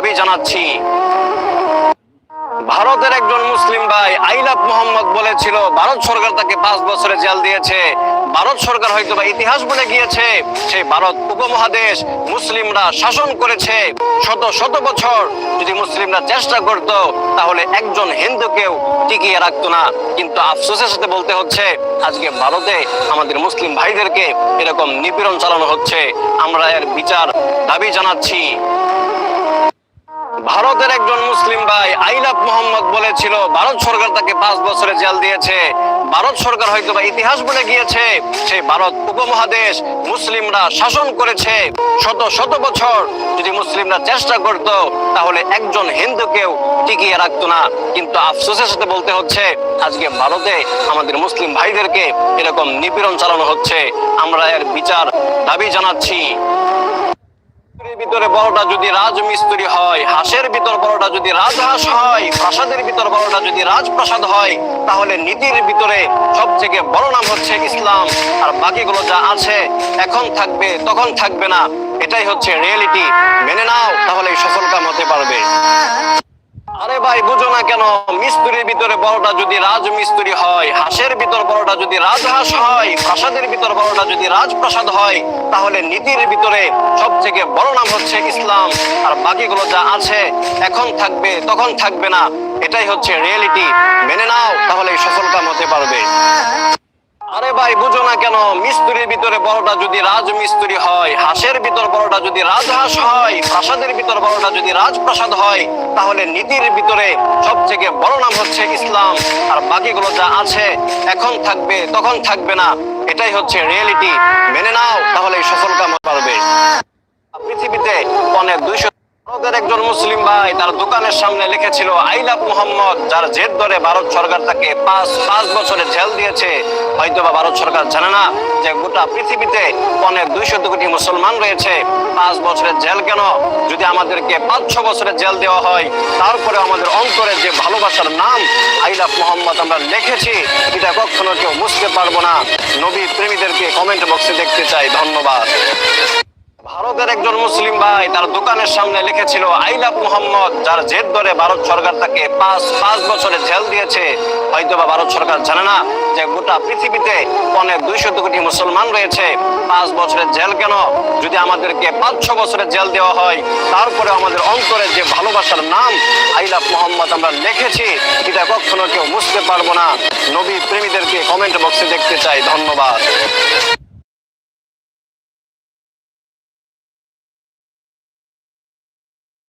দাবি জানাচ্ছি। ভারতের একজন মুসলিম ভাই আইলাপ মোহাম্মদ বলেছিল, ভারত সরকার তাকে পাঁচ বছরে জেল দিয়েছে। ভারত সরকার হয়তো বা ইতিহাস বলে গিয়েছে। সেই ভারত উপমহাদেশ মুসলিমরা শাসন করেছে। শত শত বছর যদি মুসলিমরা চেষ্টা করত, তাহলে একজন হিন্দুকেও টিকিয়ে রাখতো না। কিন্তু আফসোসের সাথে বলতে হচ্ছে, আজকে ভারতে আমাদের মুসলিম ভাইদেরকে এরকম নিপীড়ন চালানো হচ্ছে। আমরা এর বিচার দাবি জানাচ্ছি। ভারতের একজন মুসলিম ভাই আইলাপ মোহাম্মদ বলেছিল, ভারত সরকার তাকে পাঁচ বছরে জেল দিয়েছে। ভারত সরকার হয়তো বা ইতিহাস বলে গিয়েছে সেই ভারত উপমহাদেশ মুসলিমরা শাসন করেছে। শত শত বছর যদি মুসলিমরা চেষ্টা করত, তাহলে একজন হিন্দুকেও টিকিয়ে রাখতো না। কিন্তু আফসোসের সাথে বলতে হচ্ছে, আজকে ভারতে আমাদের মুসলিম ভাইদেরকে এরকম নিপীড়ন চালানো হচ্ছে। আমরা এর বিচার দাবি জানাচ্ছি। মিস্ত্রির ভিতরে বড়টা যদি রাজমিস্ত্রি হয়, হাঁসের ভিতর বড়টা যদি রাজহাঁস হয়, প্রাসাদের ভিতর বড়টা যদি রাজপ্রাসাদ হয়, তাহলে নীতির ভিতরে সবথেকে বড় নাম হচ্ছে ইসলাম। আর বাকিগুলো যা আছে, এখন থাকবে, তখন থাকবে না। এটাই হচ্ছে রিয়েলিটি মেনে নাও তাহলে সফল কাম হতে পারবে আরে ভাই, বুঝো না কেন? মিস্ত্রির ভিতরে বড়টা যদি রাজ মিস্ত্রি হয়, হাঁসের ভিতর বড়টা যদি রাজহাঁস হয়, প্রাসাদের ভিতর বড়টা যদি রাজপ্রাসাদ হয়, তাহলে নীতির ভিতরে সব থেকে বড় নাম হচ্ছে ইসলাম। আর বাকিগুলো যা আছে, এখন থাকবে, তখন থাকবে না। এটাই হচ্ছে রিয়েলিটি মেনে নাও তাহলে সফলকাম হতে পারবে। ভাই, বুঝো না কেন, মিস্ত্রির ভিতরে বড়টা যদি রাজমিস্ত্রি হয়, হাঁসের ভিতর বড়টা যদি রাজহাঁস হয়, প্রাসাদের ভিতর বড়টা যদি রাজপ্রাসাদ হয়, তাহলে নীতির ভিতরে সব থেকে বড় নাম হচ্ছে ইসলাম। আর বাকিগুলো যা আছে, এখন থাকবে, তখন থাকবে না। এটাই হচ্ছে রিয়েলিটি মেনে নাও, তাহলে সফল কাম হতে পারবে পৃথিবীতে অনেক দুইশো একজন মুসলিম ভাই তার দোকানের সামনে লিখেছিল আইলাপ মোহাম্মদ যার জেদ ধরে ভারত সরকার তাকে পাঁচ পাঁচ বছরের জেল দিয়েছে। হয়তো বা ভারত সরকার জানে না যে গোটা পৃথিবীতে অনেক দুইশো কোটি মুসলমান রয়েছে। পাঁচ বছরের জেল কেন? যদি আমাদেরকে পাঁচ ছ বছরের জেল দেওয়া হয়, তারপরে আমাদের অন্তরে যে ভালোবাসার নাম আইলাপ মোহাম্মদ আমরা লিখেছি, এটা কখনো কেউ বুঝতে পারব না। নবী প্রেমীদেরকে কমেন্ট বক্সে দেখতে চাই। ধন্যবাদ। ভারতের একজন মুসলিম ভাই তার দোকানের সামনে লিখেছিল আইলাপ মোহাম্মদ যার জেদ ধরে ভারত সরকার তাকে পাঁচ পাঁচ বছরের জেল দিয়েছে। হয়তো বা ভারত সরকার জানে না যে গোটা পৃথিবীতে অনেক দুইশো কোটি মুসলমান রয়েছে। পাঁচ বছরের জেল কেন? যদি আমাদেরকে পাঁচ, ছ বছরের জেল দেওয়া হয় তারপরে আমাদের অন্তরে যে ভালোবাসার নাম আইলাপ মোহাম্মদ আমরা লিখেছি, এটা কখনো কেউ বুঝতে পারব না। নবী প্রেমীদেরকে কমেন্ট বক্সে দেখতে চাই। ধন্যবাদ।